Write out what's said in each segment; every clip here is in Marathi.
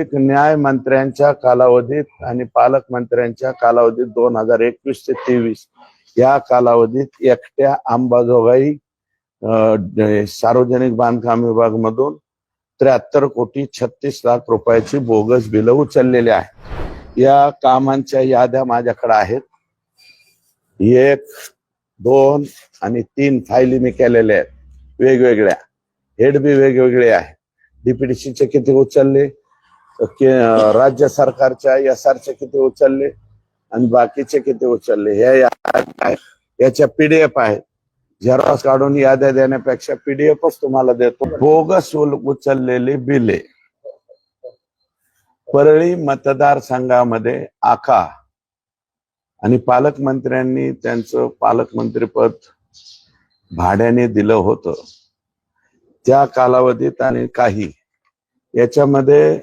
न्याय मंत्र्यांच्या कालावधीत आणि पालकमंत्र्यांच्या कालावधीत दोन हजार एकवीस ते तेवीस या कालावधीत एकट्या अंबाजोगाई अं, सार्वजनिक बांधकाम विभाग मधून त्र्याहत्तर कोटी छत्तीस लाख रुपयाची बोगस बिलं उचललेली आहे या कामांच्या याद्या माझ्याकडे आहेत. एक दोन आणि तीन फायली मी केलेल्या आहेत. वेगवेगळ्या. हेड बी वेगवेगळे आहे डीपीडीसीचे किती उचलले? राज्य सरकारच्या एस आरचे किती उचलले आणि बाकीचे किती उचलले? हे याच्या पीडीएफ आहेत. झेरॉक्स काढून याद्या देण्यापेक्षा पीडीएफच तुम्हाला देतो. बोगस उचललेली बिले. परळी मतदारसंघामध्ये आखा. आणि पालकमंत्र्यांनी त्यांचं पालकमंत्रीपद भाड्याने दिलं होतं. त्या कालावधीत आणि काही. याच्यामध्ये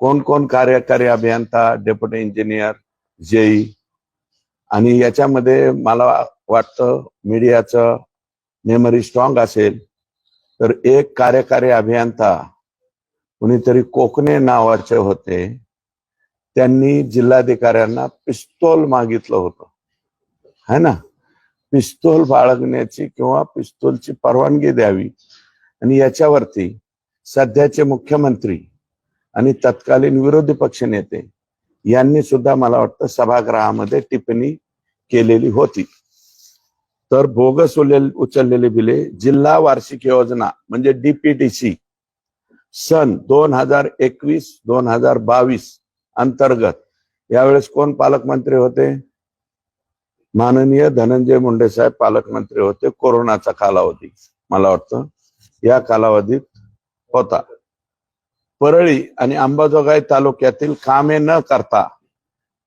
कोण कोण कार्यकारी अभियंता डेप्युटी इंजिनियर जेई. आणि याच्यामध्ये मला वाटतं मीडियाचं मेमरी स्ट्रॉंग असेल तर एक कार्यकारी अभियंता कुणीतरी कोकणे नावाचे होते त्यांनी जिल्हाधिकाऱ्यांना पिस्तोल मागितलं होतं. है ना? पिस्तोल बाळगण्याची किंवा पिस्तोलची परवानगी द्यावी. आणि याच्यावरती सध्याचे मुख्यमंत्री आणि तत्कालीन विरोधी पक्ष नेते यांनी सुद्धा मला वाटतं सभागृहामध्ये टिप्पणी केलेली होती. तर बोगस उचललेली बिले जिल्हा वार्षिक योजना म्हणजे डीपीटीसी सन दोन हजार एकवीस दोन हजार बावीस अंतर्गत. यावेळेस कोण पालकमंत्री होते? माननीय धनंजय मुंडे साहेब पालकमंत्री होते. कोरोनाचा कालावधी मला वाटतं या कालावधीत होता. परळी आणि अंबाजोगाई तालुक्यातील कामे न करता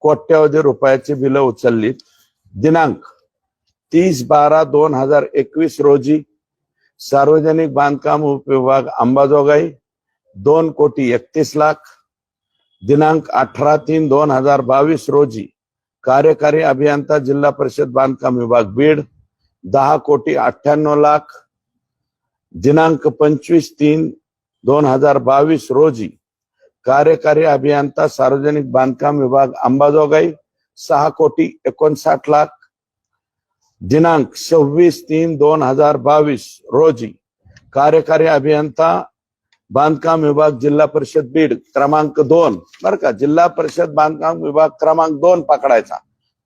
कोट्यवधी रुपयाची बिलं उचललीत. दिनांक तीस बारा दोन हजार एकवीस रोजी सार्वजनिक बांधकाम उपविभाग अंबाजोगाई दोन कोटी एकतीस लाख. दिनांक अठरा तीन दोन हजार बावीस रोजी कार्यकारी अभियंता जिल्हा परिषद बांधकाम विभाग बीड दहा कोटी अठ्ठ्याण्णव लाख. दिनांक पंचवीस तीन दोन हजार बावीस रोजी कार्यकारी अभियंता सार्वजनिक बांधकाम विभाग अंबाजोगाई सहा कोटी एकोणसाठ लाख दिनांक सव्वीस तीन दोन हजार बावीस रोजी कार्यकारी अभियंता बांधकाम विभाग जिल्हा परिषद बीड क्रमांक दोन. बर का जिल्हा परिषद बांधकाम विभाग क्रमांक दोन पकडायचा.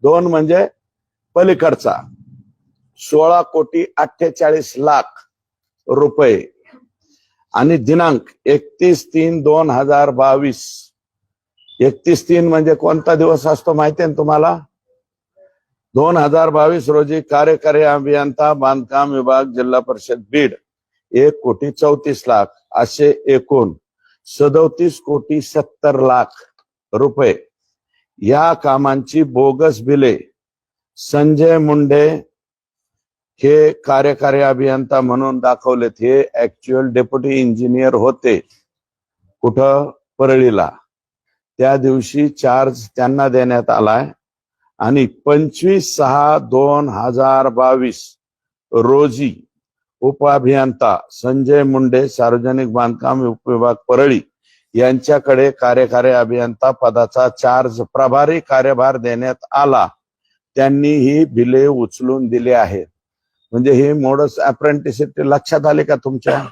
दोन म्हणजे पलीकडचा. सोळा कोटी अठ्ठेचाळीस लाख रुपये आणि दिनांक एकतीस तीन दोन हजार बावीस. एकतीस तीन म्हणजे कोणता दिवस असतो माहिती आहे ना तुम्हाला? दोन हजार बावीस रोजी कार्यकारी अभियंता बांधकाम विभाग जिल्हा परिषद बीड. एक कोटी चौतीस लाख असे एकूण सदोतीस कोटी सत्तर लाख रुपये. या कामांची बोगस बिले संजय मुंडे हे कार्यकारी अभियंता म्हणून दाखवलेत हे ऍक्च्युअल डेप्युटी इंजिनियर होते. कुठं? परळीला. त्या दिवशी चार्ज त्यांना देण्यात आलाय. आणि पंचवीस सहा दोन हजार बावीस रोजी उपअभियंता संजय मुंडे सार्वजनिक बांधकाम उपविभाग परळी यांच्याकडे कार्यकारी अभियंता पदाचा चार्ज प्रभारी कार्यभार देण्यात आला. त्यांनी ही बिले उचलून दिली आहेत. म्हणजे हे मोडस अप्रेंटिसिप लक्षात आले का तुमच्या?